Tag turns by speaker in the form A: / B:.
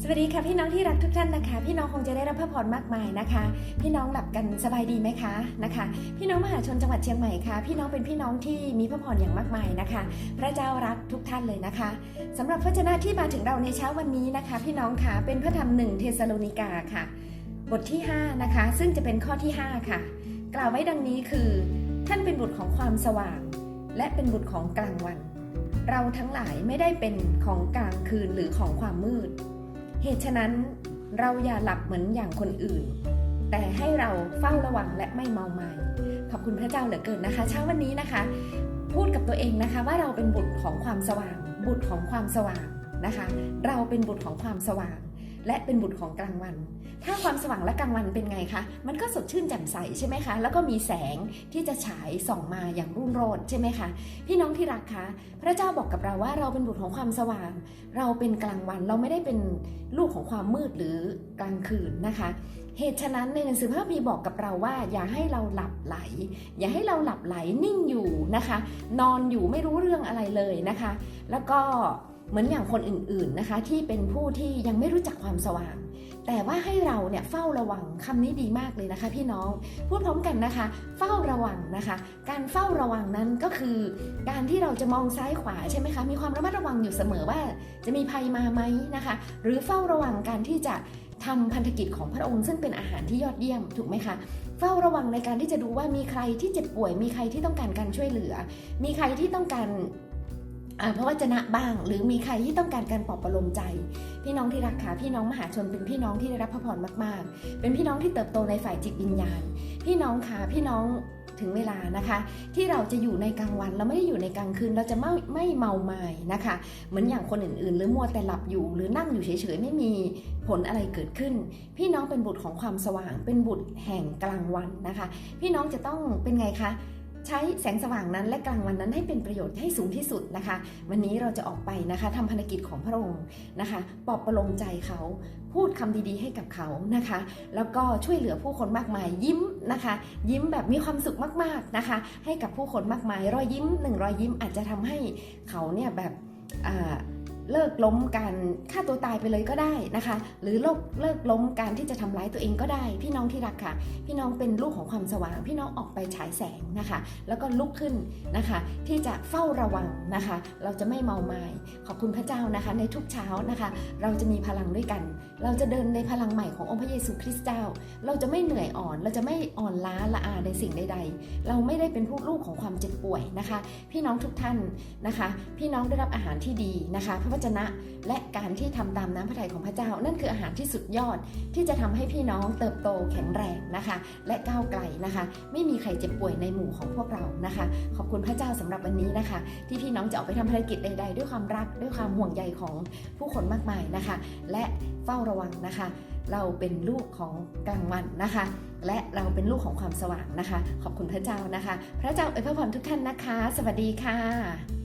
A: สวัสดีค่ะพี่น้องที่รักทุกท่านนะคะ พี่น้องคงจะได้รับพระพรมากมายนะคะ พี่น้องหลับกันสบายดีไหมคะนะคะ พี่น้องมหาชนจังหวัดเชียงใหม่ค่ะ พี่น้องเป็นพี่น้องที่มีพระพรอย่างมากมายนะคะ พระเจ้ารักทุกท่านเลยนะคะสำหรับพระเจ้าที่มาถึงเราในเช้าวันนี้นะคะ พี่น้องค่ะเป็นพระธรรมหนึ่งเทสโลนิกาค่ะ บทที่5นะคะซึ่งจะเป็นข้อที่ 5 ค่ะ กล่าวไว้ดังนี้คือ ท่านเป็นบุตรของความสว่าง และเป็นบุตรของกลางวัน เราทั้งหลายไม่ได้เป็นของกลางคืนหรือของความมืด เหตุฉะนั้นเราอย่าหลับเหมือนอย่างคนอื่น แต่ให้เราเฝ้าระวังและไม่เมาไมา้ขอบคุณพระเจ้าเหลือเกินนะคะ เช้าวันนี้นะคะ พูดกับตัวเองนะคะว่าเราเป็นบุตรของความสว่าง บุตรของความสว่างนะคะ เราเป็นบุตรของความสว่าง และเป็นบุตรของกลางวัน ถ้าความสว่างและกลางวันเป็นไงคะ มันก็สดชื่นแจ่มใสใช่ไหมคะ แล้วก็มีแสงที่จะฉายส่องมาอย่างรุ่งโรจน์ใช่ไหมคะ พี่น้องที่รักคะ พระเจ้าบอกกับเราว่าเราเป็นบุตรของความสว่าง เราเป็นกลางวัน เราไม่ได้เป็นลูกของความมืดหรือกลางคืนนะคะ เหตุฉะนั้นในหนังสือพระคัมภีร์บอกกับเราว่า อย่าให้เราหลับไหล อย่าให้เราหลับไหลนิ่งอยู่นะคะ นอนอยู่ไม่รู้เรื่องอะไรเลยนะคะ แล้วก็ เหมือนอย่างคนอื่นๆนะคะที่เป็นผู้ที่ยังไม่รู้จักความสว่าง แต่ว่าให้เราเนี่ยเฝ้าระวังคำนี้ดีมากเลยนะคะ พี่น้องพูดพร้อมกันนะคะ เฝ้าระวังนะคะ การเฝ้าระวังนั้นก็คือ การที่เราจะมองซ้ายขวาใช่ไหมคะมีความระมัดระวังอยู่เสมอว่า จะมีภัยมาไหมนะคะ หรือเฝ้าระวังการที่จะทำพันธกิจของพระองค์ซึ่งเป็นอาหารที่ยอดเยี่ยมถูกไหมคะเฝ้าระวังในการที่จะดูว่ามีใครที่เจ็บป่วย มีใครที่ต้องการการช่วยเหลือ มีใครที่ต้องการ พระวจนะบ้าง หรือมีใครที่ต้องการการปลอบประโลมใจ พี่น้องที่รักค่ะพี่น้องมหาชนเป็นพี่น้องที่ได้รับพระพรมาก ๆ เป็นพี่น้องที่เติบโตในฝ่ายจิตวิญญาณ พี่น้องค่ะพี่น้องถึงเวลานะคะ ที่เราจะอยู่ในกลางวันเราไม่ได้อยู่ในกลางคืนเราจะไม่ไม่เมาไม้นะคะ เหมือนอย่างคนอื่นๆ หรือมัวแต่หลับอยู่ หรือนั่งอยู่เฉยๆไม่มีผลอะไรเกิดขึ้น พี่น้องเป็นบุตรของความสว่าง เป็นบุตรแห่งกลางวันนะคะ พี่น้องจะต้องเป็นไงคะ ใช้แสงสว่างนั้นและกลางวันนั้นให้เป็นประโยชน์ให้สูงที่สุดนะคะ วันนี้เราจะออกไปนะคะทำภารกิจของพระองค์นะคะปลอบประโลมใจเขา พูดคำดีๆให้กับเขานะคะ แล้วก็ช่วยเหลือผู้คนมากมายยิ้มนะคะ ยิ้มแบบมีความสุขมากๆนะคะ ให้กับผู้คนมากมาย รอยยิ้มหนึ่งรอยยิ้มอาจจะทำให้เขาเนี่ยแบบ เลิกล้มการฆ่าตัวตายไปเลยก็ได้นะคะ หรือเลิกเลิกล้มการที่จะทำร้ายตัวเองก็ได้ พี่น้องที่รักค่ะ พี่น้องเป็นลูกของความสว่าง พี่น้องออกไปฉายแสงนะคะ แล้วก็ลุกขึ้นนะคะ ที่จะเฝ้าระวังนะคะ เราจะไม่เมาไม้ขอบคุณพระเจ้านะคะ ในทุกเช้านะคะ เราจะมีพลังด้วยกัน เราจะเดินในพลังใหม่ขององค์พระเยซูคริสต์เจ้า เราจะไม่เหนื่อยอ่อน เราจะไม่อ่อนล้าละอาในสิ่งใด ๆ เราไม่ได้เป็นผู้ลูกของความเจ็บป่วยนะคะ พี่น้องทุกท่านนะคะ พี่น้องได้รับอาหารที่ดีนะคะวจนะ และการที่ทำตามน้ำพระทัยของพระเจ้า นั่นคืออาหารที่สุดยอดที่จะทำให้พี่น้องเติบโตแข็งแรงนะคะ และก้าวไกลนะคะ ไม่มีใครเจ็บป่วยในหมู่ของพวกเรานะคะ ขอบคุณพระเจ้าสำหรับวันนี้นะคะ ที่พี่น้องจะออกไปทำภารกิจใด ๆ ด้วยความรักด้วยความห่วงใยของผู้คนมากมายนะคะ และเฝ้าระวังนะคะ เราเป็นลูกของกลางวันนะคะ และเราเป็นลูกของความสว่างนะคะ ขอบคุณพระเจ้านะคะ พระเจ้าอวยพระพรทุกท่านนะคะ สวัสดีค่ะ